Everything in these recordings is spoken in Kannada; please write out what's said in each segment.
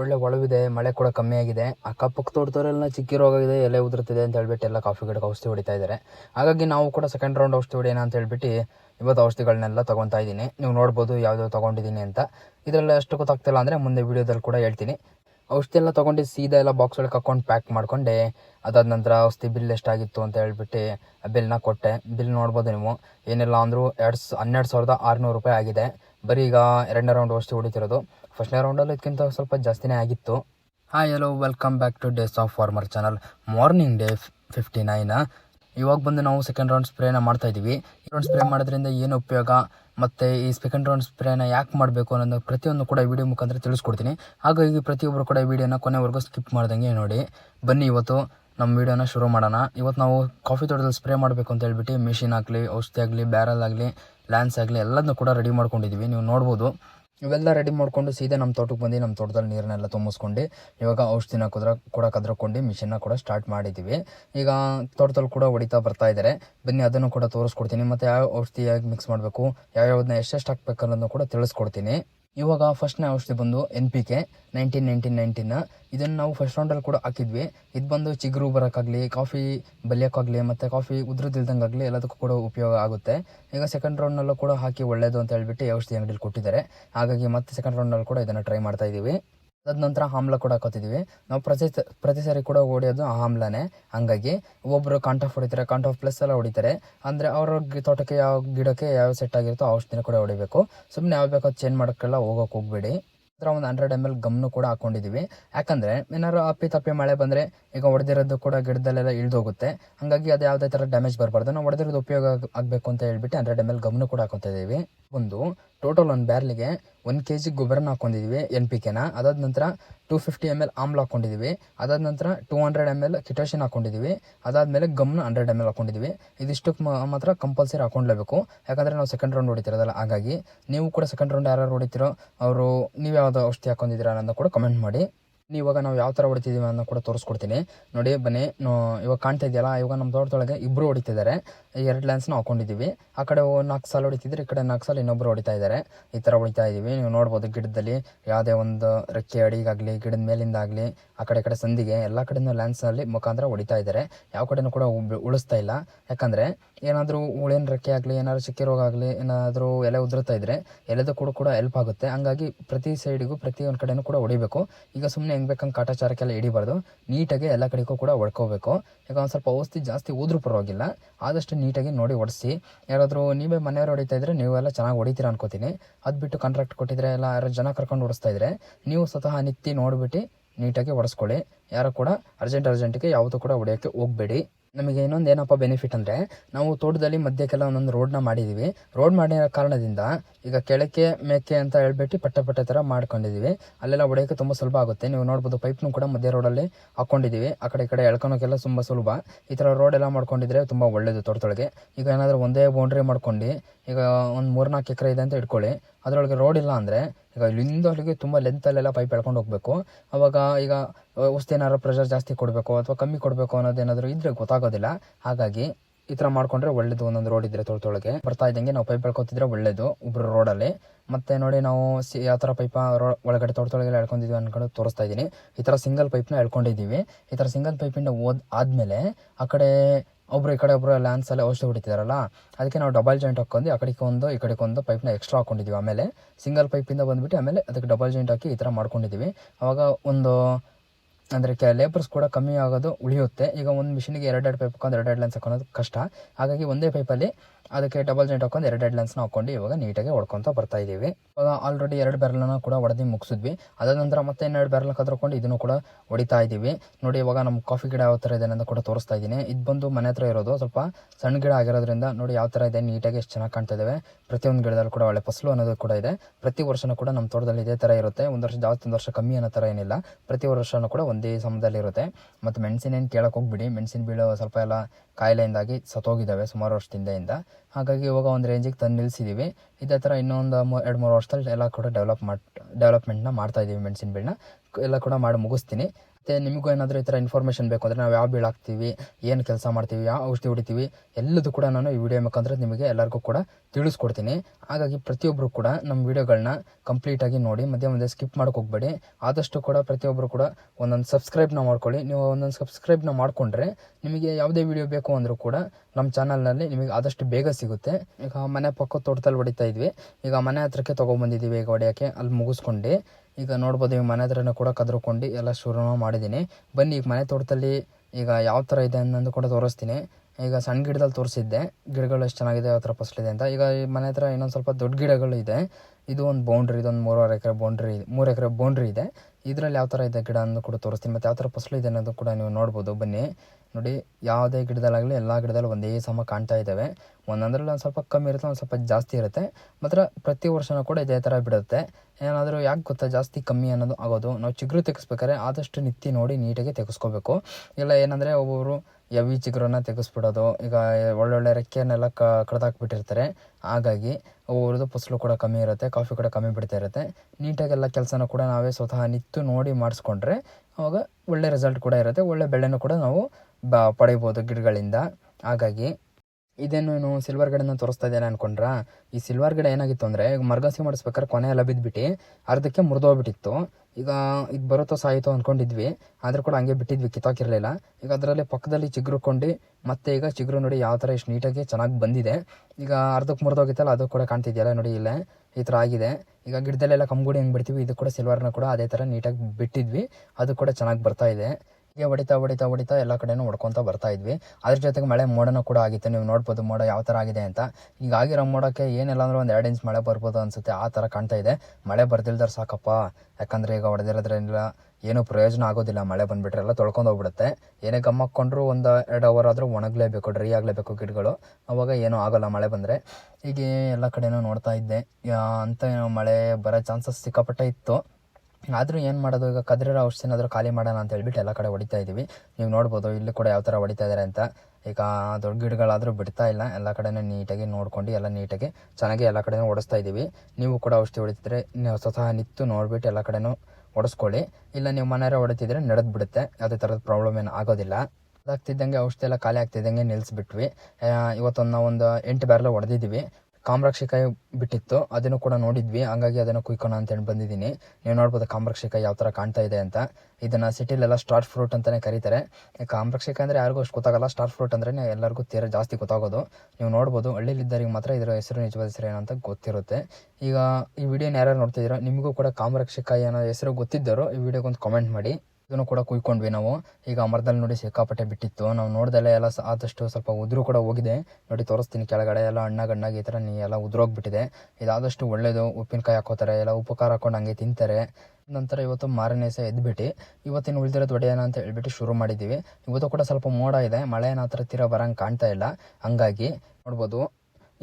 ಒಳ್ಳೆ ಒಳವಿದೆ, ಮಳೆ ಕೂಡ ಕಮ್ಮಿ ಆಗಿದೆ. ಅಕ್ಕಪಕ್ಕ ತೋಟದವರೆಲ್ಲ ಚಿಕ್ಕಿ ರೋಗ ಇದೆ ಎಲೆ ಉದುರುತ್ತಿದೆ ಅಂತ ಹೇಳ್ಬಿಟ್ಟು ಎಲ್ಲ ಕಾಫಿ ಗಿಡಕ್ಕೆ ಔಷಧಿ ಹೊಡಿತಾ ಇದ್ದಾರೆ. ಹಾಗಾಗಿ ನಾವು ಕೂಡ ಸೆಕೆಂಡ್ ರೌಂಡ್ ಔಷಧಿ ಹೊಡೆಯೋಣ ಅಂತ ಹೇಳ್ಬಿಟ್ಟು ಇವತ್ತು ಔಷಧಿಗಳನ್ನೆಲ್ಲ ತಗೊತಾ ಇದ್ದೀನಿ. ನೀವು ನೋಡ್ಬೋದು ಯಾವ್ದು ತೊಗೊಂಡಿದ್ದೀನಿ ಅಂತ. ಇದರಲ್ಲಿ ಅಷ್ಟು ಗೊತ್ತಾಗ್ತಿಲ್ಲ ಅಂದರೆ ಮುಂದೆ ವಿಡಿಯೋದಲ್ಲಿ ಕೂಡ ಹೇಳ್ತೀನಿ. ಔಷಧಿ ಎಲ್ಲ ತೊಗೊಂಡು ಸೀದಾ ಎಲ್ಲ ಬಾಕ್ಸ್ ಒಳಗೆ ಹಾಕೊಂಡು ಪ್ಯಾಕ್ ಮಾಡ್ಕೊಂಡೆ. ಅದಾದ ನಂತರ ಔಷಧಿ ಬಿಲ್ ಎಷ್ಟಾಗಿತ್ತು ಅಂತ ಹೇಳ್ಬಿಟ್ಟು ಬಿಲ್ನ ಕೊಟ್ಟೆ. ಬಿಲ್ ನೋಡ್ಬೋದು ನೀವು. ಏನಿಲ್ಲ ಅಂದರೂ ಎರಡು ಹನ್ನೆರಡು ಸಾವಿರದ ಆರುನೂರು ರೂಪಾಯಿ ಆಗಿದೆ. ಬರೀ ಈಗ ಎರಡನೇ ರೌಂಡ್ ಅಷ್ಟೇ ಹೊಡಿತಿರೋದು. ಫಸ್ಟ್ನೇ ರೌಂಡಲ್ಲಿ ಇದಕ್ಕಿಂತ ಸ್ವಲ್ಪ ಜಾಸ್ತಿನೇ ಆಗಿತ್ತು. Hi hello welcome back to days of farmer channel morning day fifty nine ಇವಾಗ ಬಂದು ನಾವು ಸೆಕೆಂಡ್ ರೌಂಡ್ ಸ್ಪ್ರೇನ ಮಾಡ್ತಾ ಇದ್ದೀವಿ ರೌಂಡ್ ಸ್ಪ್ರೇ ಮಾಡೋದ್ರಿಂದ ಏನು ಉಪಯೋಗ, ಮತ್ತು ಈ ಸೆಕೆಂಡ್ ರೌಂಡ್ ಸ್ಪ್ರೇನ ಯಾಕೆ ಮಾಡಬೇಕು ಅನ್ನೋದು ಪ್ರತಿಯೊಂದು ಕೂಡ ವಿಡಿಯೋ ಮುಖಾಂತರ ತಿಳಿಸ್ಕೊಡ್ತೀನಿ. ಹಾಗಾಗಿ ಪ್ರತಿಯೊಬ್ಬರು ಕೂಡ ವಿಡಿಯೋನ ಕೊನೆವರೆಗೂ ಸ್ಕಿಪ್ ಮಾಡ್ದಂಗೆ ನೋಡಿ. ಬನ್ನಿ ಇವತ್ತು ನಮ್ಮ ವಿಡಿಯೋನ ಶುರು ಮಾಡೋಣ. ಇವತ್ತು ನಾವು ಕಾಫಿ ತೋಟದಲ್ಲಿ ಸ್ಪ್ರೇ ಮಾಡಬೇಕು ಅಂತ ಹೇಳ್ಬಿಟ್ಟು ಮಿಷಿನ್ ಆಗಲಿ, ಔಷಧಿ ಆಗಲಿ ಬ್ಯಾರಲ್ ಆಗಲಿ ಲ್ಯಾನ್ಸ್ ಆಗಲಿ ಎಲ್ಲದನ್ನೂ ಕೂಡ ರೆಡಿ ಮಾಡ್ಕೊಂಡಿದ್ದೀವಿ ನೀವು ನೋಡ್ಬೋದು. ಇವೆಲ್ಲ ರೆಡಿ ಮಾಡ್ಕೊಂಡು ಸೀದಾ ನಮ್ಮ ತೋಟಕ್ಕೆ ಬಂದು ನಮ್ಮ ತೋಟದಲ್ಲಿ ನೀರನ್ನೆಲ್ಲ ತುಂಬಿಸ್ಕೊಂಡು ಇವಾಗ ಔಷಧಿನ ಕುದ್ರ ಕೂಡ ಕದ್ರಕೊಂಡು ಮಿಷಿನ್ನ ಕೂಡ ಸ್ಟಾರ್ಟ್ ಮಾಡಿದ್ದೀವಿ ಈಗ ತೋಟದಲ್ಲಿ ಕೂಡ ಹೊಡಿತಾ ಬರ್ತಾ ಇದ್ದಾರೆ ಬನ್ನಿ ಅದನ್ನು ಕೂಡ ತೋರಿಸ್ಕೊಡ್ತೀನಿ. ಮತ್ತು ಯಾವ ಔಷಧಿ ಹೇಗೆ ಮಿಕ್ಸ್ ಮಾಡಬೇಕು? ಯಾವ್ಯಾವ್ದನ್ನ ಎಷ್ಟೆಷ್ಟು ಹಾಕ್ಬೇಕು ಅನ್ನೋದನ್ನು ಕೂಡ ತಿಳಿಸ್ಕೊಡ್ತೀನಿ. ಇವಾಗ ಫಸ್ಟ್ನೇ ಔಷಧಿ ಬಂದು N P K nineteen nineteen nineteen ಇದನ್ನು ನಾವು ಫಸ್ಟ್ ರೌಂಡಲ್ಲಿ ಕೂಡ ಹಾಕಿದ್ವಿ. ಇದು ಬಂದು ಚಿಗುರು ಬರೋಕ್ಕಾಗಲಿ ಕಾಫಿ ಬಲಿಯೋಕ್ಕಾಗಲಿ ಮತ್ತು ಕಾಫಿ ಉದುರದಿಲ್ದಂಗಾಗಲಿ ಎಲ್ಲದಕ್ಕೂ ಕೂಡ ಉಪಯೋಗ ಆಗುತ್ತೆ. ಈಗ ಸೆಕೆಂಡ್ ರೌಂಡ್ನಲ್ಲೂ ಕೂಡ ಹಾಕಿ ಒಳ್ಳೆಯದು ಅಂತ ಹೇಳ್ಬಿಟ್ಟು ಔಷಧಿ ಅಂಗಡಿಲಿ ಕೊಟ್ಟಿದ್ದಾರೆ. ಹಾಗಾಗಿ ಮತ್ತೆ ಸೆಕೆಂಡ್ ರೌಂಡ್ನಲ್ಲಿ ಕೂಡ ಇದನ್ನು ಟ್ರೈ ಮಾಡ್ತಾ ಇದ್ದೀವಿ ಅದಾದ ನಂತರ ಆಮ್ಲ ಕೂಡ ಹಾಕೋತಿದ್ದೀವಿ ನಾವು ಪ್ರತಿ ಪ್ರತಿ ಸಾರಿ ಕೂಡ ಹೊಡೆಯೋದು ಆಮ್ಲನೇ ಹಂಗಾಗಿ ಒಬ್ಬರು ಕಾಂಟಾಫ್ ಹೊಡಿತಾರೆ ಕಾಂಟಾಫ್ ಪ್ಲಸ್ ಎಲ್ಲ ಹೊಡಿತಾರೆ. ಅಂದರೆ ಅವರ ತೋಟಕ್ಕೆ ಯಾವ ಗಿಡಕ್ಕೆ ಯಾವ ಸೆಟ್ ಆಗಿರುತ್ತೋ ಔಷಧಿನ ಕೂಡ ಹೊಡಿಬೇಕು. ಸುಮ್ಮನೆ ಯಾವ ಬೇಕೋ ಚೇಂಜ್ ಮಾಡೋಕ್ಕೆಲ್ಲ ಹೋಗೋಕೆ ಹೋಗ್ಬೇಡಿ. ಹತ್ರ ಒಂದು ಹಂಡ್ರೆಡ್ ಎಂ ಎಲ್ ಗಮ್ನು ಕೂಡ ಹಾಕೊಂಡಿದ್ದೀವಿ ಯಾಕಂದರೆ ಏನಾದ್ರು ಅಪ್ಪಿ ತಪ್ಪಿ ಮಳೆ ಬಂದರೆ ಈಗ ಹೊಡೆದಿರೋದು ಕೂಡ ಗಿಡದಲ್ಲೆಲ್ಲ ಇಳಿದೋಗುತ್ತೆ. ಹಾಗಾಗಿ ಅದು ಯಾವುದೇ ಥರ ಡ್ಯಾಮೇಜ್ ಬರಬಾರ್ದು. ನಾವು ಹೊಡೆದಿರೋದು ಉಪಯೋಗ ಆಗಬೇಕು ಅಂತ ಹೇಳ್ಬಿಟ್ಟು ಹಂಡ್ರೆಡ್ ಎಂ ಎಲ್ ಗಮ್ನು ಕೂಡ ಹಾಕೊತಾ ಇದ್ದೀವಿ ಒಂದು ಟೋಟಲ್ ಒಂದು ಬ್ಯಾರ್ಲಿಗೆ ಒಂದು ಕೆ ಜಿ ಗೊಬ್ಬರನ ಹಾಕೊಂಡಿದ್ದೀವಿ ಎನ್ ಪಿ ಕೆನ ಅದಾದ ನಂತರ ಟೂ ಫಿಫ್ಟಿ ಎಂ ಎಲ್ ಆಮ್ಲ ಹಾಕೊಂಡಿದ್ದೀವಿ ಅದಾದ ನಂತರ ಟೂ ಹಂಡ್ರೆಡ್ ಎಂ ಎಲ್ ಕಿಟೋಷನ್ ಹಾಕೊಂಡಿದ್ದೀವಿ ಅದಾದಮೇಲೆ ಗಮ್ನ ಹಂಡ್ರೆಡ್ ಎಂ ಎಲ್ ಹಾಕೊಂಡಿದ್ದೀವಿ ಇದಿಷ್ಟಕ್ಕೆ ಮಾತ್ರ ಕಂಪಲ್ಸರಿ ಹಾಕೊಂಡ್ಲೇಬೇಕು. ಯಾಕಂದರೆ ನಾವು ಸೆಕೆಂಡ್ ರೌಂಡ್ ಹೊಡಿತಿರೋದಲ್ಲ, ಹಾಗಾಗಿ ನೀವು ಕೂಡ ಸೆಕೆಂಡ್ ರೌಂಡ್ ಯಾರು ಹೊಡಿತೀರೋ, ಅವರು ನೀವು ಯಾವ್ದು ಔಷಧಿ ಹಾಕೊಂಡಿದ್ದೀರಾ ಅನ್ನೋದನ್ನ ಕೂಡ ಕಮೆಂಟ್ ಮಾಡಿ. ಇವಾಗ ನಾವು ಯಾವ ಥರ ಹೊಡಿತಿದ್ದೀವಿ ಅನ್ನೋ ಕೂಡ ತೋರಿಸ್ಕೊಡ್ತೀನಿ. ನೋಡಿ, ಬನ್ನಿ ಇವಾಗ ಕಾಣ್ತಾ ಇದೆಯಲ್ಲ, ಇವಾಗ ನಮ್ಮ ತೋಟದೊಳಗೆ ಇಬ್ಬರು ಹೊಡಿತಿದ್ದಾರೆ. ಎರಡು ಲ್ಯಾನ್ಸ್ನ ಹಾಕೊಂಡಿದ್ದೀವಿ. ಆ ಕಡೆ ನಾಲ್ಕು ಸಾಲ ಹೊಡಿತಿದ್ರೆ ಈ ಕಡೆ ನಾಲ್ಕು ಸಾಲ ಇನ್ನೊಬ್ಬರು ಹೊಡಿತಾ ಇದ್ದಾರೆ. ಈ ಥರ ಹೊಡಿತಾ ಇದ್ದೀವಿ ನೀವು ನೋಡ್ಬೋದು ಗಿಡದಲ್ಲಿ ಯಾವುದೇ ಒಂದು ರೆಕ್ಕೆ, ಅಡಿಗಾಗಲಿ, ಗಿಡದ ಮೇಲಿಂದ ಆಗಲಿ, ಆ ಕಡೆ ಕಡೆ ಸಂದಿಗೆ, ಎಲ್ಲ ಕಡೆನೂ ಲ್ಯಾನ್ಸಲ್ಲಿ ಮುಖಾಂತರ ಹೊಡಿತಾ ಇದ್ದಾರೆ. ಯಾವ ಕಡೆನೂ ಕೂಡ ಉಳಿಸ್ತಾ ಇಲ್ಲ. ಯಾಕಂದರೆ ಏನಾದರೂ ಹುಳಿನ ರೆಕ್ಕೆ ಆಗಲಿ, ಏನಾದರೂ ಚಿಕ್ಕಿ ರೋಗ ಆಗಲಿ, ಏನಾದರೂ ಎಲೆ ಉದುರುತ್ತಾ ಇದ್ದರೆ ಎಲೆದು ಕೂಡ ಕೂಡ ಹೆಲ್ಪ್ ಆಗುತ್ತೆ. ಹಂಗಾಗಿ ಪ್ರತಿ ಸೈಡಿಗೂ ಪ್ರತಿ ಒಂದು ಕಡೆನೂ ಕೂಡ ಹೊಡಿಬೇಕು. ಈಗ ಸುಮ್ಮನೆ ಹೆಂಗೆ ಬೇಕಂಗೆ ಕಾಟಾಚಾರಕ್ಕೆಲ್ಲ ಹಿಡಿಬಾರ್ದು. ನೀಟಾಗಿ ಎಲ್ಲ ಕಡೆಗೂ ಕೂಡ ಹೊಡ್ಕೋಬೇಕು. ಒಂದು ಸ್ವಲ್ಪ ಔಷಧಿ ಜಾಸ್ತಿ ಊದ್ರೂ ಪರವಾಗಿಲ್ಲ. ಆದಷ್ಟು ನೀಟಾಗಿ ನೋಡಿ ಹೊಡಿಸಿ ಯಾರಾದರೂ ನೀವೇ ಮನೆಯವ್ರು ಹೊಡಿತಾ ಇದ್ರೆ ನೀವೆಲ್ಲ ಚೆನ್ನಾಗಿ ಹೊಡಿತೀರ ಅನ್ಕೋತೀನಿ. ಅದು ಬಿಟ್ಟು ಕಾಂಟ್ರಾಕ್ಟ್ ಕೊಟ್ಟಿದ್ರೆ ಎಲ್ಲ ಯಾರೋ ಜನ ಕರ್ಕೊಂಡು ಹೊಡಿಸ್ತಾ ಇದ್ರೆ ನೀವು ಸ್ವತಃ ನಿತ್ತಿ ನೋಡಿಬಿಟ್ಟು ನೀಟಾಗಿ ಹೊಡೆಸ್ಕೊಳ್ಳಿ ಯಾರು ಕೂಡ ಅರ್ಜೆಂಟ್ ಅರ್ಜೆಂಟಿಗೆ ಯಾವುದು ಕೂಡ ಹೊಡೆಯೋಕ್ಕೆ ಹೋಗಬೇಡಿ. ನಮಗೆ ಇನ್ನೊಂದು ಏನಪ್ಪ ಬೆನಿಫಿಟ್ ಅಂದರೆ, ನಾವು ತೋಟದಲ್ಲಿ ಮಧ್ಯಕ್ಕೆಲ್ಲ ಒಂದೊಂದು ರೋಡ್ನ ಮಾಡಿದ್ದೀವಿ ರೋಡ್ ಮಾಡಿರೋ ಕಾರಣದಿಂದ ಈಗ ಕೆಳಕ್ಕೆ ಮೇಕೆ ಅಂತ ಹೇಳ್ಬಿಟ್ಟು ಪಟ್ಟೆ ಪಟ್ಟೆ ಥರ ಮಾಡ್ಕೊಂಡಿದ್ದೀವಿ ಅಲ್ಲೆಲ್ಲ ಹೊಡೆಯೋಕ್ಕೆ ತುಂಬ ಸುಲಭ ಆಗುತ್ತೆ. ನೀವು ನೋಡ್ಬೋದು ಪೈಪ್ನು ಕೂಡ ಮಧ್ಯ ರೋಡಲ್ಲಿ ಹಾಕ್ಕೊಂಡಿದ್ದೀವಿ ಆ ಕಡೆ ಕಡೆ ಎಳ್ಕೊಳೋಕ್ಕೆಲ್ಲ ತುಂಬ ಸುಲಭ. ಈ ಥರ ರೋಡ್ ಎಲ್ಲ ಮಾಡ್ಕೊಂಡಿದ್ರೆ ತುಂಬ ಒಳ್ಳೆಯದು ತೋಟದೊಳಗೆ. ಈಗ ಏನಾದರೂ ಒಂದೇ ಬೌಂಡ್ರಿ ಮಾಡ್ಕೊಂಡು, ಈಗ ಒಂದು ಮೂರ್ನಾಲ್ಕು ಎಕರೆ ಇದೆ ಅಂತ ಇಟ್ಕೊಳ್ಳಿ. ಅದರೊಳಗೆ ರೋಡ್ ಇಲ್ಲ ಅಂದರೆ ಈಗ ಇಲ್ಲಿಂದ ಅಲ್ಲಿಗೆ ತುಂಬ ಲೆಂತಲ್ಲೆಲ್ಲ ಪೈಪ್ ಎಳ್ಕೊಂಡು ಹೋಗಬೇಕು. ಅವಾಗ ಈಗ ಏನಾದ್ರು ಪ್ರೆಷರ್ ಜಾಸ್ತಿ ಕೊಡಬೇಕು ಅಥವಾ ಕಮ್ಮಿ ಕೊಡಬೇಕು ಅನ್ನೋದೇನಾದರೂ ಇದ್ರೆ ಗೊತ್ತಾಗೋದಿಲ್ಲ. ಹಾಗಾಗಿ ಈ ಥರ ಮಾಡಿಕೊಂಡ್ರೆ ಒಳ್ಳೇದು ಒಂದೊಂದು ರೋಡ್ ಇದ್ದರೆ ತೊಳ್ತೊಳಗೆ ಬರ್ತಾ ಇದ್ದಂಗೆ ನಾವು ಪೈಪ್ ಎಳ್ಕೊತಿದ್ರೆ ಒಳ್ಳೇದು ಒಬ್ಬರು ರೋಡಲ್ಲಿ ಮತ್ತೆ ನೋಡಿ ನಾವು ಸಿ ಯಾವ ಥರ ಪೈಪ ಒಳಗಡೆ ತೊಳ್ತೊಳಗೆಲ್ಲ ಎಳ್ಕೊಂಡಿದ್ವಿ ಅನ್ಕೊಂಡು ತೋರಿಸ್ತಾ ಇದ್ದೀನಿ. ಈ ಥರ ಸಿಂಗಲ್ ಪೈಪ್ನ ಎಳ್ಕೊಂಡಿದ್ದೀವಿ ಈ ಥರ ಸಿಂಗಲ್ ಪೈಪಿಂದ ಓದ್ ಆದಮೇಲೆ ಆ ಕಡೆ ಒಬ್ರು ಈ ಕಡೆ ಒಬ್ರು ಲ್ಯಾನ್ಸಲ್ಲಿ ಔಷಧಿ ಹೊಡಿತಿದಾರಲ್ಲ, ಅದಕ್ಕೆ ನಾವು ಡಬಲ್ ಜಾಯಿಂಟ್ ಹಾಕೊಂಡು ಆ ಕಡೆಗೆ ಒಂದು, ಈ ಕಡೆಗೆ ಒಂದು ಪೈಪ್ನ ಎಕ್ಸ್ಟ್ರಾ ಹಾಕೊಂಡಿದ್ದೀವಿ ಆಮೇಲೆ ಸಿಂಗಲ್ ಪೈಪಿಂದ ಬಂದ್ಬಿಟ್ಟು ಆಮೇಲೆ ಅದಕ್ಕೆ ಡಬಲ್ ಜಾಯಿಂಟ್ ಹಾಕಿ ಈ ಥರ ಮಾಡ್ಕೊಂಡಿದ್ದೀವಿ ಅವಾಗ ಒಂದು ಅಂದರೆ ಕೆ ಲೇಬರ್ಸ್ ಕೂಡ ಕಮ್ಮಿ ಆಗೋದು ಉಳಿಯುತ್ತೆ. ಈಗ ಒಂದು ಮಿಷಿನಿಗೆ ಎರಡೆರಡು ಪೈಪ್ ಹಾಕೊಂಡು ಎರಡೆರಡು ಲೆನ್ಸ್ ಹಾಕೋದು ಕಷ್ಟ. ಹಾಗಾಗಿ ಒಂದೇ ಪೈಪಲ್ಲಿ ಅದಕ್ಕೆ ಡಬಲ್ ಜಾಯಿಂಟ್ ಹಾಕೊಂಡು ಎರಡೆರಡು ಲೆನ್ಸ್ನ ಹಾಕೊಂಡು ಇವಾಗ ನೀಟಾಗಿ ಹೊಡ್ಕೊತ ಬರ್ತಾ ಇದ್ದೀವಿ ಇವಾಗ ಆಲ್ರೆಡಿ ಎರಡು ಬೆರಳನ್ನ ಕೂಡ ಹೊಡೆದು ಮುಗಿಸಿದ್ವಿ. ಅದಾದ ನಂತರ ಮತ್ತೆ ಇನ್ನೆರಡು ಬ್ಯಾರಲ್ ಕದ್ರಕೊಂಡು ಇದನ್ನು ಕೂಡ ಹೊಡಿತಾ ಇದ್ದೀವಿ ನೋಡಿ ಇವಾಗ ನಮ್ಮ ಕಾಫಿ ಗಿಡ ಯಾವ ಥರ ಇದೆ ಅಂತ ಕೂಡ ತೋರಿಸ್ತಾ ಇದ್ದೀನಿ ಇದು ಬಂದು ಮನೆ ಹತ್ರ ಇರೋದು. ಸ್ವಲ್ಪ ಸಣ್ಣ ಗಿಡ ಆಗಿರೋದ್ರಿಂದ ನೋಡಿ ಯಾವ ಥರ ಇದೆ ನೀಟಾಗಿ ಎಷ್ಟು ಚೆನ್ನಾಗಿ ಕಾಣ್ತಾ ಇದ್ದಾವೆ ಪ್ರತಿಯೊಂದು ಗಿಡದಲ್ಲಿ ಕೂಡ ಒಳ್ಳೆ ಫಸಲು ಅನ್ನೋದು ಕೂಡ ಇದೆ. ಪ್ರತಿ ವರ್ಷನೂ ಕೂಡ ನಮ್ಮ ತೋಟದಲ್ಲಿ ಇದೇ ಥರ ಇರುತ್ತೆ. ಒಂದು ವರ್ಷ ಜಾಸ್ತಿ, ಒಂದು ವರ್ಷ ಕಮ್ಮಿ ಅನ್ನೋ ಥರ ಏನಿಲ್ಲ. ಪ್ರತಿ ವರ್ಷನೂ ಕೂಡ ಒಂದೇ ಸಮಯದಲ್ಲಿ ಇರುತ್ತೆ ಮತ್ತು ಮೆಣಸಿನ ಏನು ಕೇಳಕ್ಕೆ ಹೋಗ್ಬಿಡಿ. ಮೆಣಸಿನ ಬೀಳೋ ಸ್ವಲ್ಪ ಎಲ್ಲ ಕಾಯಿಲೆಯಿಂದಾಗಿ ಸತ್ತೋಗಿದ್ದಾವೆ ಸುಮಾರು ವರ್ಷದಿಂದೆಯಿಂದ. ಹಾಗಾಗಿ ಇವಾಗ ಒಂದು ರೇಂಜಿಗೆ ತಂದು ನಿಲ್ಲಿಸಿದ್ದೀವಿ ಇದೇ ಥರ ಇನ್ನೊಂದು ಮೂ, ಎರಡು ಮೂರು ವರ್ಷದಲ್ಲಿ ಎಲ್ಲ ಕೂಡ ಡೆವಲಪ್ ಮಾಡಿ ಡೆವಲಪ್ಮೆಂಟ್ನ ಮಾಡ್ತಾ ಇದ್ದೀವಿ ಮೆಣಸಿನ ಬೀಳನ್ನ ಎಲ್ಲ ಕೂಡ ಮಾಡಿ ಮುಗಿಸ್ತೀನಿ. ಮತ್ತು ನಿಮಗೂ ಏನಾದರೂ ಈ ಥರ ಇನ್ಫಾರ್ಮೇಷನ್ ಬೇಕು ಅಂದರೆ ನಾವು ಯಾವ ಬೀಳು ಹಾಕ್ತೀವಿ, ಏನು ಕೆಲಸ ಮಾಡ್ತೀವಿ, ಯಾವ ಔಷಧಿ ಹೊಡಿತೀವಿ, ಎಲ್ಲದೂ ಕೂಡ ನಾನು ಈ ವಿಡಿಯೋ ಮುಖಾಂತರ ನಿಮಗೆ ಎಲ್ಲರಿಗೂ ಕೂಡ ತಿಳಿಸ್ಕೊಡ್ತೀನಿ. ಹಾಗಾಗಿ ಪ್ರತಿಯೊಬ್ಬರು ಕೂಡ ನಮ್ಮ ವಿಡಿಯೋಗಳನ್ನ ಕಂಪ್ಲೀಟಾಗಿ ನೋಡಿ, ಮಧ್ಯೆ ಮಧ್ಯೆ ಸ್ಕಿಪ್ ಮಾಡೋಕೆ ಹೋಗಬೇಡಿ. ಆದಷ್ಟು ಕೂಡ ಪ್ರತಿಯೊಬ್ಬರು ಕೂಡ ಒಂದೊಂದು ಸಬ್ಸ್ಕ್ರೈಬ್ನ ಮಾಡ್ಕೊಳ್ಳಿ. ನೀವು ಒಂದೊಂದು ಸಬ್ಸ್ಕ್ರೈಬ್ನ ಮಾಡಿಕೊಂಡ್ರೆ ನಿಮಗೆ ಯಾವುದೇ ವಿಡಿಯೋ ಬೇಕು ಅಂದರೂ ಕೂಡ ನಮ್ಮ ಚಾನಲ್ನಲ್ಲಿ ನಿಮಗೆ ಆದಷ್ಟು ಬೇಗ ಸಿಗುತ್ತೆ. ಈಗ ಮನೆ ಪಕ್ಕ ತೋಟದಲ್ಲಿ ಹೊಡಿತಾ ಇದ್ವಿ. ಈಗ ಮನೆ ಹತ್ರಕ್ಕೆ ತೊಗೊಂಬಂದಿದ್ದೀವಿ ಈಗ ಹೊಡೆಯೋಕ್ಕೆ. ಅಲ್ಲಿ ಮುಗಿಸ್ಕೊಂಡು ಈಗ ನೋಡ್ಬೋದು, ಈಗ ಮನೆ ಹತ್ರನೂ ಕೂಡ ಕದ್ರುಕೊಂಡು ಎಲ್ಲ ಶುರು ಮಾಡಿದ್ದೀನಿ. ಬನ್ನಿ, ಈಗ ಮನೆ ತೋಟದಲ್ಲಿ ಈಗ ಯಾವ ಥರ ಇದೆ ಅನ್ನೋದು ಕೂಡ ತೋರಿಸ್ತೀನಿ. ಈಗ ಸಣ್ಣ ಗಿಡದಲ್ಲಿ ತೋರಿಸಿದ್ದೆ. ಗಿಡಗಳು ಎಷ್ಟು ಚೆನ್ನಾಗಿದೆ, ಯಾವ ಥರ ಫಸಲಿದೆ ಅಂತ. ಈಗ ಈ ಮನೆ ಹತ್ರ ಇನ್ನೊಂದು ಸ್ವಲ್ಪ ದೊಡ್ಡ ಗಿಡಗಳು ಇದೆ. ಇದು ಒಂದು ಬೌಂಡ್ರಿ ಇದೊಂದು ಮೂರುವರೆ ಎಕರೆ ಬೌಂಡ್ರಿ ಮೂರು ಎಕರೆ ಬೌಂಡ್ರಿ ಇದೆ. ಇದರಲ್ಲಿ ಯಾವ ಥರ ಇದೆ ಗಿಡ ಅನ್ನೋದು ಕೂಡ ತೋರಿಸ್ತೀನಿ. ಮತ್ತು ಯಾವ ಥರ ಫಸಲು ಇದೆ ಅನ್ನೋದು ಕೂಡ ನೀವು ನೋಡ್ಬೋದು. ಬನ್ನಿ. ನೋಡಿ, ಯಾವುದೇ ಗಿಡದಲ್ಲಾಗಲಿ ಎಲ್ಲ ಗಿಡದಲ್ಲೂ ಒಂದೇ ಸಮ ಕಾಣ್ತಾ ಇದ್ದಾವೆ ಒಂದೊಂದರಲ್ಲಿ ಒಂದು ಸ್ವಲ್ಪ ಕಮ್ಮಿ ಇರುತ್ತೆ, ಒಂದು ಸ್ವಲ್ಪ ಜಾಸ್ತಿ ಇರುತ್ತೆ. ಮಾತ್ರ ಪ್ರತಿ ವರ್ಷನೂ ಕೂಡ ಇದೇ ಥರ ಬಿಡುತ್ತೆ. ಏನಾದರೂ ಯಾಕೆ ಗೊತ್ತಾ ಜಾಸ್ತಿ ಕಮ್ಮಿ ಅನ್ನೋದು ಆಗೋದು. ನಾವು ಚಿಗುರು ತೆಗೆಸ್ಬೇಕಾದ್ರೆ ಆದಷ್ಟು ನಿತ್ಯ ನೋಡಿ ನೀಟಾಗಿ ತೆಗೆಸ್ಕೋಬೇಕು. ಇಲ್ಲ ಏನಂದರೆ ಒಬ್ಬೊಬ್ಬರು ಎವಿ ಚಿಗುರನ್ನ ತೆಗೆಸ್ಬಿಡೋದು, ಈಗ ಒಳ್ಳೊಳ್ಳೆ ರೆಕ್ಕೆಯನ್ನೆಲ್ಲ ಕ, ಕಡ್ದಾಕ್ಬಿಟ್ಟಿರ್ತಾರೆ. ಹಾಗಾಗಿ ಅವ್ರದ್ದು ಫಸಲು ಕೂಡ ಕಮ್ಮಿ ಇರುತ್ತೆ, ಕಾಫಿ ಕೂಡ ಕಮ್ಮಿ ಬಿಡ್ತಾ ಇರುತ್ತೆ. ನೀಟಾಗೆಲ್ಲ ಕೆಲಸನ ಕೂಡ ನಾವೇ ಸ್ವತಃ ನಿತ್ತು ನೋಡಿ ಮಾಡಿಸ್ಕೊಂಡ್ರೆ ಅವಾಗ ಒಳ್ಳೆ ರಿಸಲ್ಟ್ ಕೂಡ ಇರುತ್ತೆ, ಒಳ್ಳೆ ಬೆಳೆನೂ ಕೂಡ ನಾವು ಬ ಪಡಿಬೋದು ಗಿಡಗಳಿಂದ. ಹಾಗಾಗಿ ಇದೇನು ಸಿಲ್ವರ್ ಗಿಡನ ತೋರಿಸ್ತಾ ಇದ್ದೇನೆ ಅನ್ಕೊಂಡ್ರಾ? ಈ ಸಿಲ್ವರ್ ಗಿಡ ಏನಾಗಿತ್ತು ಅಂದರೆ ಈಗ ಮರ್ಗಸಿ ಮಾಡಿಸ್ಬೇಕಾದ್ರೆ ಕೊನೆ ಎಲ್ಲ ಬಿದ್ದುಬಿಟ್ಟು ಅರ್ಧಕ್ಕೆ ಮುರಿದೋಗ್ಬಿಟ್ಟಿತ್ತು ಈಗ ಇದು ಬರುತ್ತೋ ಸಾಯಿತೋ ಅಂದ್ಕೊಂಡಿದ್ವಿ ಆದರೂ ಕೂಡ ಹಂಗೆ ಬಿಟ್ಟಿದ್ವಿ, ಕಿತ್ತಾಕಿರಲಿಲ್ಲ. ಈಗ ಅದರಲ್ಲಿ ಪಕ್ಕದಲ್ಲಿ ಚಿಗುರುಕೊಂಡು ಮತ್ತೆ ಈಗ ಚಿಗುರು ನೋಡಿ ಯಾವ ಥರ ಇಷ್ಟು ನೀಟಾಗಿ ಚೆನ್ನಾಗಿ ಬಂದಿದೆ. ಈಗ ಅರ್ಧಕ್ಕೆ ಮುರಿದೋಗಿತ್ತಲ್ಲ ಅದು ಕೂಡ ಕಾಣ್ತಿದೆಯಲ್ಲ ನೋಡಿ ಇಲ್ಲೇ, ಈ ಥರ ಆಗಿದೆ. ಈಗ ಗಿಡದಲ್ಲೆಲ್ಲ ಕಂಬುಡಿ ಹೆಂಗೆ ಬಿಡ್ತೀವಿ, ಇದು ಕೂಡ ಸಿಲ್ವರ್ನ ಕೂಡ ಅದೇ ಥರ ನೀಟಾಗಿ ಬಿಟ್ಟಿದ್ವಿ, ಅದು ಕೂಡ ಚೆನ್ನಾಗಿ ಬರ್ತಾ ಇದೆ. ಹೀಗೆ ಹೊಡಿತಾ ಹೊಡಿತಾ ಹೊಡಿತಾ ಎಲ್ಲ ಕಡೆನೂ ಹೊಡ್ಕೊತ ಬರ್ತಾ ಇದ್ವಿ. ಅದ್ರ ಜೊತೆಗೆ ಮಳೆ ಮೋಡನೂ ಕೂಡ ಆಗಿತ್ತು. ನೀವು ನೋಡ್ಬೋದು ಮೋಡ ಯಾವ ಥರ ಆಗಿದೆ ಅಂತ. ಈಗ ಆಗಿರೋ ಮೋಡಕ್ಕೆ ಏನಿಲ್ಲ ಅಂದ್ರೆ ಒಂದು ಎರಡು ಇಂಚ್ ಮಳೆ ಬರ್ಬೋದು ಅನ್ಸುತ್ತೆ. ಆ ಥರ ಕಾಣ್ತಾ ಇದೆ. ಮಳೆ ಬರ್ದಿಲ್ದಾರೆ ಸಾಕಪ್ಪ. ಯಾಕಂದರೆ ಈಗ ಹೊಡೆದಿರೋದ್ರಿಂದ ಏನೂ ಪ್ರಯೋಜನ ಆಗೋದಿಲ್ಲ. ಮಳೆ ಬಂದುಬಿಟ್ರೆ ಎಲ್ಲ ತೊಳ್ಕೊಂಡು ಹೋಗ್ಬಿಡುತ್ತೆ. ಏನೇ ಗಮ್ಮಕ್ಕೊಂಡ್ರು ಒಂದು ಎರಡು ಅವರ್ ಆದರೂ ಒಣಗಲೇಬೇಕು. ಡ್ರೈ ಆಗಲೇಬೇಕು ಗಿಡಗಳು. ಅವಾಗ ಏನೂ ಆಗೋಲ್ಲ ಮಳೆ ಬಂದರೆ. ಹೀಗೆ ಎಲ್ಲ ಕಡೆನೂ ನೋಡ್ತಾ ಇದ್ದೆ. ಅಂತ ಮಳೆ ಬರೋ ಚಾನ್ಸಸ್ ಸಿಕ್ಕಾಪಟ್ಟೆ ಇತ್ತು. ಆದರೂ ಏನು ಮಾಡೋದು? ಈಗ ಕದ್ರಿರೋ ಔಷಧಿನಾದರೂ ಖಾಲಿ ಮಾಡೋಣ ಅಂತ ಹೇಳ್ಬಿಟ್ಟು ಎಲ್ಲ ಕಡೆ ಹೊಡಿತಾ ಇದ್ದೀವಿ ನೀವು ನೋಡ್ಬೋದು, ಇಲ್ಲಿ ಕೂಡ ಯಾವ ಥರ ಹೊಡಿತಾ ಇದ್ದಾರೆ ಅಂತ. ಈಗ ದೊಡ್ಡ ಗಿಡಗಳಾದರೂ ಬಿಡ್ತಾ ಇಲ್ಲ. ಎಲ್ಲ ಕಡೆನೂ ನೀಟಾಗಿ ನೋಡ್ಕೊಂಡು ಎಲ್ಲ ನೀಟಾಗಿ ಚೆನ್ನಾಗಿ ಎಲ್ಲ ಕಡೆನೂ ಓಡಿಸ್ತಾ ಇದ್ದೀವಿ ನೀವು ಕೂಡ ಔಷಧಿ ಹೊಡಿತಿದ್ರೆ ನೀವು ಸ್ವತಃ ನಿಂತು ನೋಡಿಬಿಟ್ಟು ಎಲ್ಲ ಕಡೆನೂ ಓಡಿಸ್ಕೊಳ್ಳಿ. ಇಲ್ಲ ನೀವು ಮನೆಯವರೇ ಹೊಡಿತಿದ್ರೆ ನಡೆದು ಬಿಡುತ್ತೆ ಯಾವುದೇ ಥರದ ಪ್ರಾಬ್ಲಮ್ ಏನು ಆಗೋದಿಲ್ಲ. ಅದಾಗ್ತಿದ್ದಂಗೆ ಔಷಧಿ ಎಲ್ಲ ಖಾಲಿ ಆಗ್ತಿದ್ದಂಗೆ ನಿಲ್ಲಿಸ್ಬಿಟ್ವಿ ಇವತ್ತೊಂದು ನಾವು ಒಂದು ಎಂಟು ಬ್ಯಾರಲ್ ಹೊಡೆದಿದ್ದೀವಿ ಕಾಮ್ರಾಕ್ಷಿಕಾಯಿ ಬಿಟ್ಟಿತ್ತು. ಅದನ್ನು ಕೂಡ ನೋಡಿದ್ವಿ. ಹಂಗಾಗಿ ಅದನ್ನು ಕುಯ್ಕೋಣ ಅಂತೇಳಿ ಬಂದಿದ್ದೀನಿ. ನೀವು ನೋಡ್ಬೋದು ಕಾಮ್ರಾಕ್ಷಿಕಾಯಿ ಯಾವ ಥರ ಕಾಣ್ತಾ ಇದೆ ಅಂತ. ಇದನ್ನು ಸಿಟಿಲೆಲ್ಲ ಸ್ಟಾರ್ ಫ್ರೂಟ್ ಅಂತಲೇ ಕರೀತಾರೆ. ಕಾಮ್ರಾಕ್ಷಿಕಾಯಿ ಅಂದರೆ ಯಾರಿಗೂ ಅಷ್ಟು ಗೊತ್ತಾಗಲ್ಲ. ಸ್ಟಾರ್ ಫ್ರೂಟ್ ಅಂದ್ರೆ ಎಲ್ಲರಿಗೂ ತೀರ ಜಾಸ್ತಿ ಗೊತ್ತಾಗೋದು. ನೀವು ನೋಡ್ಬೋದು ಹಳ್ಳಿಲಿದ್ದವ್ರಿಗೆ ಮಾತ್ರ ಇದರ ಹೆಸರು, ನಿಜವಾದ ಹೆಸರು ಏನಂತ ಗೊತ್ತಿರುತ್ತೆ. ಈಗ ಈ ವಿಡಿಯೋನ ಯಾರ್ಯಾರು ನೋಡ್ತಿದ್ದೀರೋ, ನಿಮಗೂ ಕೂಡ ಕಾಮ್ರಾಕ್ಷಿಕಾಯಿ ಅನ್ನೋ ಹೆಸರು ಗೊತ್ತಿದ್ದರು ಈ ವಿಡಿಯೋಗೊಂದು ಕಾಮೆಂಟ್ ಮಾಡಿ. ಇದನ್ನು ಕೂಡ ಕುಯ್ಕೊಂಡ್ವಿ ನಾವು. ಈಗ ಮರದಲ್ಲಿ ನೋಡಿ ಸಿಕ್ಕಾಪಟ್ಟೆ ಬಿಟ್ಟಿತ್ತು. ನಾವು ನೋಡ್ದಲ್ಲೇ ಎಲ್ಲ ಆದಷ್ಟು ಸ್ವಲ್ಪ ಉದುರು ಕೂಡ ಹೋಗಿದೆ. ನೋಡಿ ತೋರಿಸ್ತೀನಿ ಕೆಳಗಡೆ ಎಲ್ಲ ಅಣ್ಣ ಹಣ್ಣಾಗಿ ಈ ಥರ ನೀ ಎಲ್ಲ ಉದುರೋಗ್ಬಿಟ್ಟಿದೆ. ಇದಾದಷ್ಟು ಒಳ್ಳೇದು, ಉಪ್ಪಿನಕಾಯಿ ಹಾಕೋತಾರೆ, ಎಲ್ಲ ಉಪ್ಪು ಖಾರ ಹಾಕೊಂಡು ಹಂಗೆ ತಿಂತಾರೆ. ನಂತರ ಇವತ್ತು ಮಾರನೇ ಸಹ ಎದ್ಬಿಟ್ಟು, ಇವತ್ತಿನ ಉಳಿದಿರೋದು ಒಡೆಯೋಣ ಅಂತ ಹೇಳ್ಬಿಟ್ಟು ಶುರು ಮಾಡಿದ್ದೀವಿ. ಇವತ್ತು ಕೂಡ ಸ್ವಲ್ಪ ಮೋಡ ಇದೆ ಮಳೆ ಏನಾದ್ರ ತೀರ ಬರಂಗೆ ಕಾಣ್ತಾ ಇಲ್ಲ. ಹಂಗಾಗಿ ನೋಡ್ಬೋದು.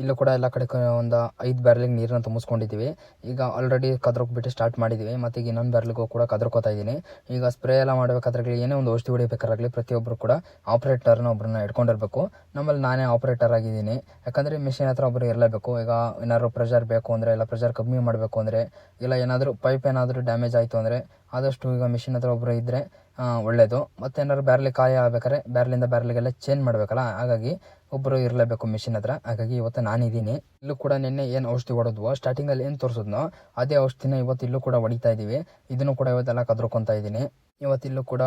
ಇಲ್ಲೂ ಕೂಡ ಎಲ್ಲ ಕಡೆ ಒಂದು ಐದು ಬ್ಯಾರ್ಲಿಗೆ ನೀರನ್ನ ತುಂಬಿಸ್ಕೊಂಡಿದ್ದೀವಿ. ಈಗ ಆಲ್ರೆಡಿ ಕದ್ರೋಗ್ಬಿಟ್ಟು ಸ್ಟಾರ್ಟ್ ಮಾಡಿದ್ದೀವಿ ಮತ್ತು ಈಗ ಇನ್ನೊಂದು ಬ್ಯಾರ್ಲಿಗೂ ಕೂಡ ಕದ್ರಕೋತಾ ಇದ್ದೀನಿ ಈಗ ಸ್ಪ್ರೇ ಎಲ್ಲ ಮಾಡಬೇಕಾದ್ರೆ ಏನೇ ಒಂದು ಔಷಧಿ ಹೊಡಿಬೇಕಾರಾಗಲಿ ಪ್ರತಿಯೊಬ್ಬರು ಕೂಡ ಆಪ್ರೇಟರ್ನ ಒಬ್ಬರನ್ನ ಇಟ್ಕೊಂಡಿರ್ಬೇಕು ನಮ್ಮಲ್ಲಿ ನಾನೇ ಆಪ್ರೇಟರ್ ಆಗಿದ್ದೀನಿ. ಯಾಕಂದರೆ ಮಿಷಿನ್ ಹತ್ರ ಒಬ್ಬರು ಇರಲೇಬೇಕು. ಈಗ ಏನಾದರೂ ಪ್ರೆಷರ್ ಬೇಕು ಅಂದರೆ, ಇಲ್ಲ ಪ್ರೆಷರ್ ಕಮ್ಮಿ ಮಾಡಬೇಕು ಅಂದರೆ, ಇಲ್ಲ ಏನಾದರೂ ಪೈಪ್ ಏನಾದರೂ ಡ್ಯಾಮೇಜ್ ಆಯಿತು ಅಂದರೆ, ಆದಷ್ಟು ಈಗ ಮಿಷಿನ್ ಹತ್ರ ಒಬ್ಬರು ಇದ್ದರೆ ಒಳ್ಳೆಯದು ಮತ್ತೇನಾದ್ರು ಬ್ಯಾರ್ಲಿ ಕಾಯಿ ಆಗ್ಬೇಕಾದ್ರೆ ಬ್ಯಾರ್ಲಿಂದ ಬ್ಯಾರ್ಲಿಗೆಲ್ಲ ಚೇಂಜ್ ಮಾಡಬೇಕಲ್ಲ, ಹಾಗಾಗಿ ಒಬ್ಬರು ಇರಲೇಬೇಕು ಮಿಷಿನ್ ಹತ್ರ. ಹಾಗಾಗಿ ಇವತ್ತು ನಾನಿದ್ದೀನಿ. ಇಲ್ಲೂ ಕೂಡ ನಿನ್ನೆ ಏನು ಔಷಧಿ ಹೊಡೆದ್ವೋ ಸ್ಟಾರ್ಟಿಂಗಲ್ಲಿ ಏನು ತೋರಿಸಿದ್ನೋ, ಅದೇ ಔಷಧಿನ ಇವತ್ತು ಇಲ್ಲೂ ಕೂಡ ಹೊಡಿತಾ ಇದ್ದೀವಿ ಇದನ್ನು ಕೂಡ ಇವತ್ತೆಲ್ಲ ಕದ್ರಕೊಂತ ಇದ್ದೀನಿ ಇವತ್ತಿಲ್ಲೂ ಕೂಡ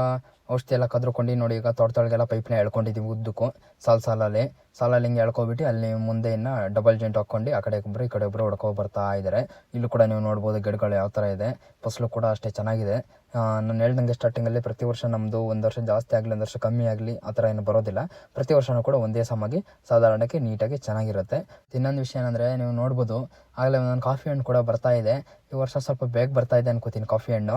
ಔಷಧಿ ಎಲ್ಲ ಕದ್ರುಕೊಂಡು ನೋಡಿ, ಈಗ ತೋಟ ತೊಳಗೆಲ್ಲ ಪೈಪ್ನ ಎಳ್ಕೊಂಡಿದ್ದೀವಿ ಉದ್ದಕ್ಕೂ. ಸಾಲ್ ಸಾಲಲ್ಲಿ. ಸಾಲಲ್ಲಿ ಹಿಂಗೆ ಎಳ್ಕೊಬಿಟ್ಟು ಅಲ್ಲಿ ಮುಂದೆ ಇನ್ನು ಡಬಲ್ ಜೆಂಟ್ ಹಾಕ್ಕೊಂಡು ಆ ಕಡೆ ಒಬ್ಬರು ಈ ಕಡೆ ಒಬ್ಬರು ಹೊಡ್ಕೊ ಬರ್ತಾ ಇದ್ದಾರೆ ಇಲ್ಲೂ ಕೂಡ ನೀವು ನೋಡ್ಬೋದು ಗಿಡಗಳು ಯಾವ ಥರ ಇದೆ. ಫಸಲು ಕೂಡ ಅಷ್ಟೇ ಚೆನ್ನಾಗಿದೆ. ನಾನು ಹೇಳ್ದಂಗೆ ಸ್ಟಾರ್ಟಿಂಗಲ್ಲಿ ಪ್ರತಿ ವರ್ಷ ನಮ್ಮದು ಒಂದು ವರ್ಷ ಜಾಸ್ತಿ ಆಗಲಿ, ಒಂದು ವರ್ಷ ಕಮ್ಮಿ ಆಗಲಿ ಆ ಥರ ಏನು ಬರೋದಿಲ್ಲ. ಪ್ರತಿ ವರ್ಷನೂ ಕೂಡ ಒಂದೇ ಸಮಾಗಿ ಸಾಧಾರಣಕ್ಕೆ ನೀಟಾಗಿ ಚೆನ್ನಾಗಿರುತ್ತೆ. ಇನ್ನೊಂದು ವಿಷಯ ಏನಂದರೆ ನೀವು ನೋಡ್ಬೋದು, ಆಗಲೇ ಒಂದೊಂದು ಕಾಫಿ ಹಣ್ಣು ಕೂಡ ಬರ್ತಾ ಇದೆ. ಈ ವರ್ಷ ಸ್ವಲ್ಪ ಬೇಗ ಬರ್ತಾ ಇದೆ ಅನ್ಕೋತೀನಿ ಕಾಫಿ ಹಣ್ಣು.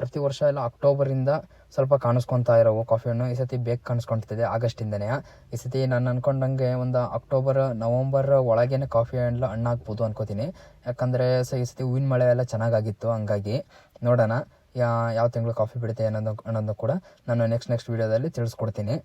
ಪ್ರತಿ ವರ್ಷ ಎಲ್ಲ ಅಕ್ಟೋಬರಿಂದ ಸ್ವಲ್ಪ ಕಾಣಿಸ್ಕೊತಾ ಇರೋವು ಕಾಫಿ ಹಣ್ಣು. ಈ ಸತಿ ಬೇಗ ಕಾಣಿಸ್ಕೊಳ್ತಿದೆ ಆಗಸ್ಟಿಂದನೇ ಈ ಸತಿ ನಾನು ಅನ್ಕೊಂಡಂಗೆ ಒಂದು ಅಕ್ಟೋಬರ್ ನವಂಬರ್ ಒಳಗೇನೆ ಕಾಫಿ ಹಣ್ಣು ಹಣ್ಣಾಗ್ಬೋದು ಅನ್ಕೋತೀನಿ. ಯಾಕಂದರೆ ಸೊ, ಈ ಸತಿ ಹೂವಿನ ಮಳೆ ಎಲ್ಲ ಚೆನ್ನಾಗಾಗಿತ್ತು ಹಂಗಾಗಿ. ನೋಡೋಣ ಯಾವ ತಿಂಗಳು ಕಾಫಿ ಬಿಡುತ್ತೆ ಅನ್ನೋದು ಅನ್ನೋದು ಕೂಡ ನಾನು ನೆಕ್ಸ್ಟ್ ನೆಕ್ಸ್ಟ್ ವೀಡಿಯೋದಲ್ಲಿ ತಿಳಿಸ್ಕೊಡ್ತೀನಿ.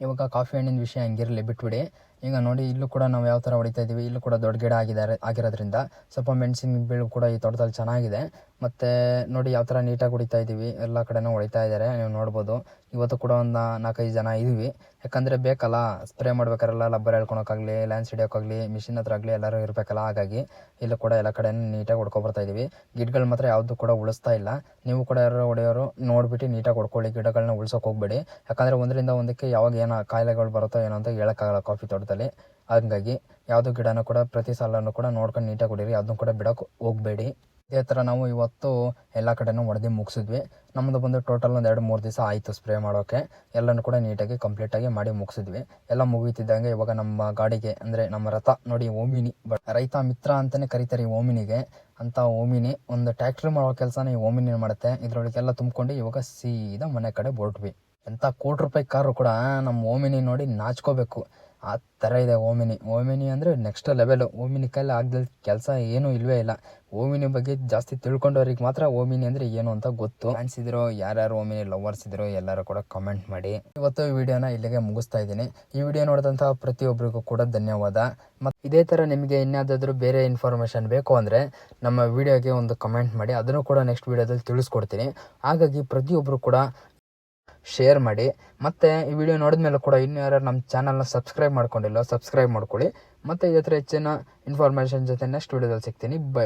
ಇವಾಗ ಕಾಫಿ ಹಣ್ಣಿನ ವಿಷಯ ಹಂಗಿರಲಿ ಬಿಟ್ಬಿಡಿ. ಈಗ ನೋಡಿ, ಇಲ್ಲೂ ಕೂಡ ನಾವು ಯಾವ ಥರ ಹೊಡಿತಾ ಇದ್ದೀವಿ ಇಲ್ಲೂ ಕೂಡ ದೊಡ್ಡ ಗಿಡ ಆಗಿದ್ದಾರೆ, ಆಗಿರೋದ್ರಿಂದ ಸ್ವಲ್ಪ ಮೆಣಸಿನ ಬೀಳು ಕೂಡ ಈ ತೋಟದಲ್ಲಿ ಚೆನ್ನಾಗಿದೆ. ಮತ್ತು ನೋಡಿ ಯಾವ ಥರ ನೀಟಾಗಿ ಹೊಡಿತಾ ಇದ್ದೀವಿ ಎಲ್ಲ ಕಡೆನೂ ಹೊಡಿತಾ ಇದ್ದಾರೆ ನೀವು ನೋಡ್ಬೋದು. ಇವತ್ತು ಕೂಡ ಒಂದು ನಾಲ್ಕೈದು ಜನ ಇದ್ದೀವಿ ಯಾಕಂದರೆ ಬೇಕಲ್ಲ ಸ್ಪ್ರೇ ಮಾಡ್ಬೇಕಾರೆಲ್ಲ ಲಬ್ಬರ್ ಹೇಳ್ಕೊಳಕ್ಕಾಗಲಿ ಲ್ಯಾನ್ಸ್ ಹಿಡಿಯೋಕ್ಕಾಗಲಿ ಮಿಷಿನ್ ಹತ್ರ ಆಗಲಿ ಎಲ್ಲರೂ ಇರಬೇಕಲ್ಲ. ಹಾಗಾಗಿ ಇಲ್ಲಿ ಕೂಡ ಎಲ್ಲ ಕಡೆ ನೀಟಾಗಿ ಹೊಡ್ಕೊಬರ್ತಾ ಇದ್ದೀವಿ ಗಿಡಗಳು ಮಾತ್ರ ಯಾವುದು ಕೂಡ ಉಳಿಸ್ತಾ ಇಲ್ಲ. ನೀವು ಕೂಡ ಯಾರು ಹೊಡೆಯೋರು ನೋಡಿಬಿಟ್ಟು ನೀಟಾಗಿ ಹೊಡ್ಕೊಳ್ಳಿ. ಗಿಡಗಳನ್ನ ಉಳ್ಸೋಕೆ ಹೋಗ್ಬೇಡಿ. ಯಾಕಂದರೆ ಒಂದರಿಂದ ಒಂದಕ್ಕೆ ಯಾವಾಗ ಏನೋ ಕಾಯಿಲೆಗಳು ಬರುತ್ತೋ ಏನೋ ಅಂತ ಹೇಳೋಕ್ಕಾಗಲ್ಲ ಕಾಫಿ ತೋಟದಲ್ಲಿ. ಹಾಗಾಗಿ ಯಾವುದೋ ಗಿಡನೂ ಕೂಡ, ಪ್ರತಿ ಸಲನೂ ಕೂಡ ನೋಡ್ಕೊಂಡು ನೀಟಾಗಿ ಹೊಡೀರಿ. ಅದನ್ನು ಕೂಡ ಬಿಡೋಕೆ ಹೋಗಬೇಡಿ. ಇದೇ ಥರ ನಾವು ಇವತ್ತು ಎಲ್ಲ ಕಡೆನೂ ಹೊಡೆದು ಮುಗಿಸಿದ್ವಿ. ನಮ್ಮದು ಬಂದು ಟೋಟಲ್ ಒಂದು ಎರಡು ಮೂರು ದಿವಸ ಆಯಿತು ಸ್ಪ್ರೇ ಮಾಡೋಕ್ಕೆ ಎಲ್ಲನೂ ಕೂಡ ನೀಟಾಗಿ ಕಂಪ್ಲೀಟಾಗಿ ಮಾಡಿ ಮುಗಿಸಿದ್ವಿ. ಎಲ್ಲ ಮುಗೀತಿದ್ದಂಗೆ ಇವಾಗ ನಮ್ಮ ಗಾಡಿಗೆ, ಅಂದರೆ ನಮ್ಮ ರಥ ನೋಡಿ ಓಮಿನಿ ಬಟ್ ರೈತ ಮಿತ್ರ ಅಂತಲೇ ಕರೀತಾರೆ ಈ ಓಮಿನಿಗೆ. ಅಂತ ಓಮಿನಿ, ಒಂದು ಟ್ಯಾಕ್ಟ್ರಿ ಮಾಡೋ ಕೆಲಸನ ಈ ಓಮಿನಿ ಮಾಡುತ್ತೆ. ಇದರೊಳಗೆಲ್ಲ ತುಂಬಿಕೊಂಡು ಇವಾಗ ಸೀದಾ ಮನೆ ಕಡೆ ಹೊರಟ್ವಿ. ಎಂಥ ಕೋಟಿ ರೂಪಾಯಿ ಕಾರು ಕೂಡ ನಮ್ಮ ಓಮಿನಿ ನೋಡಿ ನಾಚ್ಕೋಬೇಕು. ಆ ಥರ ಇದೆ ಓಮಿನಿ. ಓಮಿನಿ ಅಂದರೆ ನೆಕ್ಸ್ಟ್ ಲೆವೆಲು ಓಮಿನಿ ಕೈಲಿ ಆಗದ ಕೆಲಸ ಏನೂ ಇಲ್ಲವೇ ಇಲ್ಲ. ಓಮಿನಿ ಬಗ್ಗೆ ಜಾಸ್ತಿ ತಿಳ್ಕೊಂಡವ್ರಿಗೆ ಮಾತ್ರ ಓಮಿನಿ ಅಂದರೆ ಏನು ಅಂತ ಗೊತ್ತು. ಫ್ಯಾನ್ಸ್ ಇದ್ರು, ಯಾರ್ಯಾರು ಓಮಿನಿ ಲವರ್ಸ್ ಇದ್ರು ಎಲ್ಲರೂ ಕೂಡ ಕಮೆಂಟ್ ಮಾಡಿ. ಇವತ್ತು ಈ ವಿಡಿಯೋನ ಇಲ್ಲಿಗೆ ಮುಗಿಸ್ತಾ ಇದ್ದೀನಿ. ಈ ವಿಡಿಯೋ ನೋಡಿದಂಥ ಪ್ರತಿಯೊಬ್ಬರಿಗೂ ಕೂಡ ಧನ್ಯವಾದ. ಮತ್ತು ಇದೇ ಥರ ನಿಮಗೆ ಇನ್ಯಾವುದಾದ್ರೂ ಬೇರೆ ಇನ್ಫಾರ್ಮೇಷನ್ ಬೇಕು ಅಂದರೆ ನಮ್ಮ ವಿಡಿಯೋಗೆ ಒಂದು ಕಮೆಂಟ್ ಮಾಡಿ. ಅದನ್ನು ಕೂಡ ನೆಕ್ಸ್ಟ್ ವಿಡಿಯೋದಲ್ಲಿ ತಿಳಿಸ್ಕೊಡ್ತೀನಿ. ಹಾಗಾಗಿ ಪ್ರತಿಯೊಬ್ಬರು ಕೂಡ ಶೇರ್ ಮಾಡಿ. ಮತ್ತು ಈ ವಿಡಿಯೋ ನೋಡಿದ ಮೇಲೆ ಕೂಡ ಇನ್ನೂ ಯಾರು ನಮ್ಮ ಚಾನಲ್ನ ಸಬ್ಸ್ಕ್ರೈಬ್ ಮಾಡ್ಕೊಂಡಿಲ್ಲ ಸಬ್ಸ್ಕ್ರೈಬ್ ಮಾಡ್ಕೊಳ್ಳಿ. ಮತ್ತು ಇದೇ ಥರ ಹೆಚ್ಚಿನ ಇನ್ಫಾರ್ಮೇಷನ್ ಜೊತೆ ನೆಕ್ಸ್ಟ್ ವಿಡಿಯೋದಲ್ಲಿ ಸಿಗ್ತೀನಿ. ಬೈ